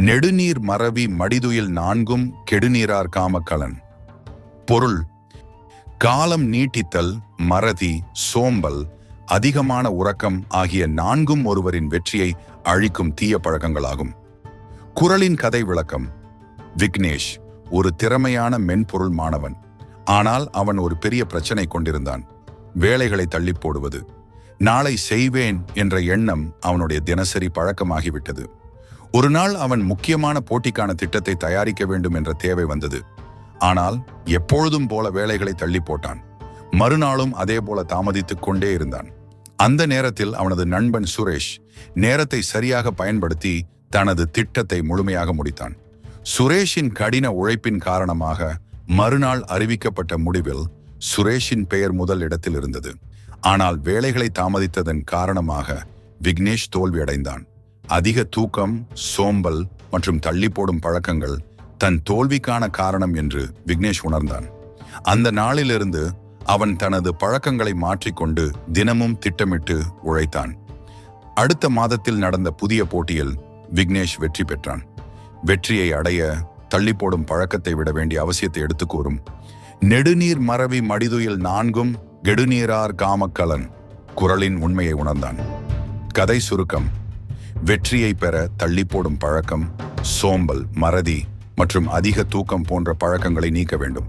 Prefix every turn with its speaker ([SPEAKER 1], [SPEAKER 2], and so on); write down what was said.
[SPEAKER 1] நெடுநீர் மறவி மடிதுயில் நான்கும் கெடுநீரார் காமக்கலன் பொருள் காலம் நீட்டித்தல் மறதி சோம்பல் அதிகமான உறக்கம் ஆகிய நான்கும் ஒருவரின் வெற்றியை அழிக்கும் தீய பழக்கங்களாகும். குரலின் கதை விளக்கம் விக்னேஷ் ஒரு திறமையான மென்பொருள் மாணவன். ஆனால் அவன் ஒரு பெரிய பிரச்சனை கொண்டிருந்தான். வேலைகளை தள்ளி போடுவது. நாளை செய்வேன் என்ற எண்ணம் அவனுடைய தினசரி பழக்கமாகிவிட்டது. ஒரு நாள் அவன் முக்கியமான போட்டிக்கான திட்டத்தை தயாரிக்க வேண்டும் என்ற தேவை வந்தது. ஆனால் எப்பொழுதும் போல வேலைகளை தள்ளி போட்டான். மறுநாளும் அதே போல தாமதித்துக் கொண்டே இருந்தான். அந்த நேரத்தில் அவனது நண்பன் சுரேஷ் நேரத்தை சரியாக பயன்படுத்தி தனது திட்டத்தை முழுமையாக முடித்தான். சுரேஷின் கடின உழைப்பின் காரணமாக மறுநாள் அறிவிக்கப்பட்ட முடிவில் சுரேஷின் பெயர் முதல் இடத்தில் இருந்தது. ஆனால் வேலைகளை தாமதித்ததன் காரணமாக விக்னேஷ் தோல்வியடைந்தான். அதிக தூக்கம் சோம்பல் மற்றும் தள்ளி போடும் பழக்கங்கள் தன் தோல்விக்கான காரணம் என்று விக்னேஷ் உணர்ந்தான். அந்த நாளிலிருந்து அவன் தனது பழக்கங்களை மாற்றிக்கொண்டு தினமும் திட்டமிட்டு உழைத்தான். அடுத்த மாதத்தில் நடந்த புதிய போட்டியில் விக்னேஷ் வெற்றி பெற்றான். வெற்றியை அடைய தள்ளி போடும் பழக்கத்தை விட வேண்டிய அவசியத்தை எடுத்து கூறும். நெடுநீர் மறவி மடிதுயில் நான்கும் கெடுநீரார் காமக்கலன் குரலின் உண்மையை உணர்ந்தான். கதை சுருக்கம். வெற்றியை பெற தள்ளி போடும் பழக்கம் சோம்பல் மறதி மற்றும் அதிக தூக்கம் போன்ற பழக்கங்களை நீக்க வேண்டும்.